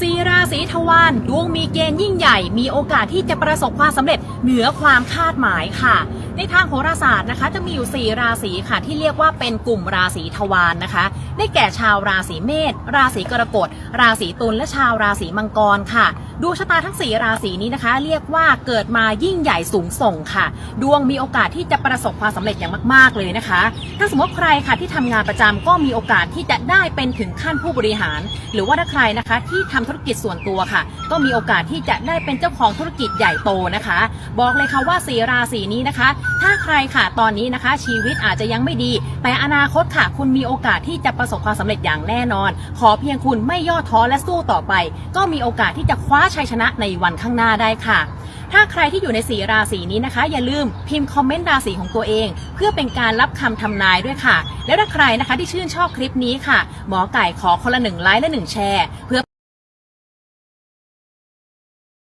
สีราศีทวารดวงมีเกณฑ์ยิ่งใหญ่ มีโอกาสที่จะประสบความสำเร็จเหนือความคาดหมายค่ะในทางโหราศาสตร์นะคะ จะมีอยู่ 4 ราศีค่ะ ที่เรียกว่าเป็นกลุ่มราศีทวารนะคะ ได้แก่ชาวราศีเมษ ราศีกรกฎ ราศีตุล และชาวราศีมังกรค่ะ ดวงชะตาทั้ง 4 ราศีนี้นะคะ เรียกว่าเกิดมายิ่งใหญ่สูงส่งค่ะ ดวงมีโอกาสที่จะประสบความสำเร็จอย่างมาก ๆ เลยนะคะ ถ้าสมมติใครค่ะที่ทำงานประจำก็มีโอกาสที่จะได้เป็นถึงขั้นผู้บริหาร หรือว่าถ้าใครนะคะที่ทำธุรกิจส่วนตัวค่ะ ก็มีโอกาสที่จะได้เป็นเจ้าของธุรกิจใหญ่โตนะคะ บอกเลยค่ะว่าสีราศีนี้นะคะ ถ้าใครค่ะตอนนี้นะคะ ชีวิตอาจจะยังไม่ดี แต่อนาคตค่ะ คุณมีโอกาสที่จะประสบความสำเร็จอย่างแน่นอน ขอเพียงคุณไม่ย่อท้อและสู้ต่อไป ก็มีโอกาสที่จะคว้าชัยชนะในวันข้างหน้าได้ค่ะ ถ้าใครที่อยู่ในสีราศีนี้นะคะ อย่าลืมพิมพ์คอมเมนต์ราศีของตัวเอง เพื่อเป็นการรับคำทำนายด้วยค่ะ แล้วถ้าใครนะคะที่ชื่นชอบคลิปนี้ค่ะ หมอไก่ขอคนละหนึ่งไลค์และหนึ่งแชร์เพื่อ